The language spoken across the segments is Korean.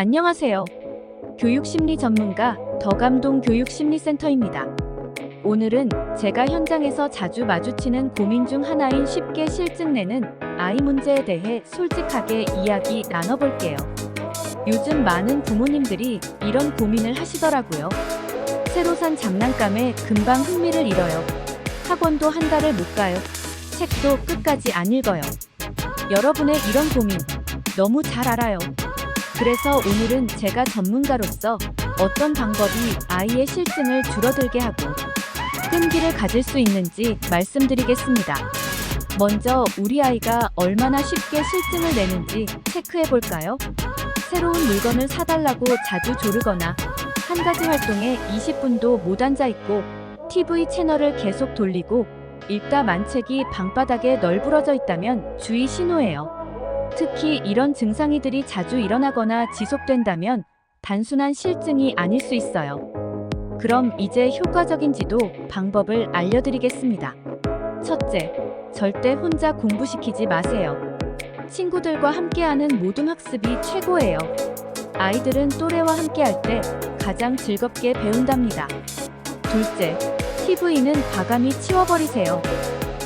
안녕하세요. 교육심리 전문가 더감동 교육심리센터입니다. 오늘은 제가 현장에서 자주 마주치는 고민 중 하나인 쉽게 실증 내는 아이 문제에 대해 솔직하게 이야기 나눠볼게요. 요즘 많은 부모님들이 이런 고민을 하시더라고요. 새로 산 장난감에 금방 흥미를 잃어요. 학원도 한 달을 못 가요. 책도 끝까지 안 읽어요. 여러분의 이런 고민 너무 잘 알아요. 그래서 오늘은 제가 전문가로서 어떤 방법이 아이의 실증을 줄어들게 하고 끈기를 가질 수 있는지 말씀드리겠습니다. 먼저 우리 아이가 얼마나 쉽게 실증을 내는지 체크해 볼까요? 새로운 물건을 사달라고 자주 조르거나 한 가지 활동에 20분도 못 앉아 있고 TV 채널을 계속 돌리고 읽다 만책이 방바닥에 널브러져 있다면 주의 신호예요. 특히 이런 증상이들이 자주 일어나거나 지속된다면 단순한 실증이 아닐 수 있어요. 그럼 이제 효과적인지도 방법을 알려드리겠습니다. 첫째, 절대 혼자 공부시키지 마세요. 친구들과 함께하는 모둠 학습이 최고예요. 아이들은 또래와 함께할 때 가장 즐겁게 배운답니다. 둘째, TV는 과감히 치워버리세요.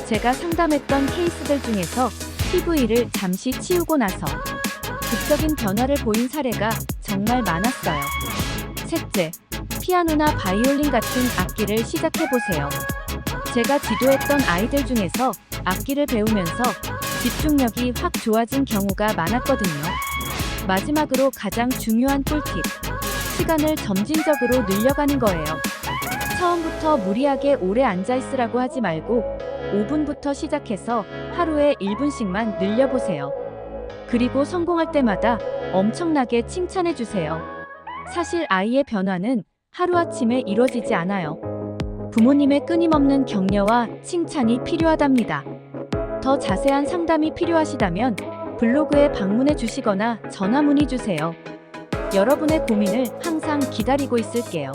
제가 상담했던 케이스들 중에서 TV를 잠시 치우고 나서 극적인 변화를 보인 사례가 정말 많았어요. 셋째, 피아노나 바이올린 같은 악기를 시작해보세요. 제가 지도했던 아이들 중에서 악기를 배우면서 집중력이 확 좋아진 경우가 많았거든요. 마지막으로 가장 중요한 꿀팁. 시간을 점진적으로 늘려가는 거예요. 처음부터 무리하게 오래 앉아있으라고 하지 말고 5분부터 시작해서 하루에 1분씩만 늘려보세요. 그리고 성공할 때마다 엄청나게 칭찬해주세요. 사실 아이의 변화는 하루아침에 이루어지지 않아요. 부모님의 끊임없는 격려와 칭찬이 필요하답니다. 더 자세한 상담이 필요하시다면 블로그에 방문해 주시거나 전화 문의 주세요. 여러분의 고민을 항상 기다리고 있을게요.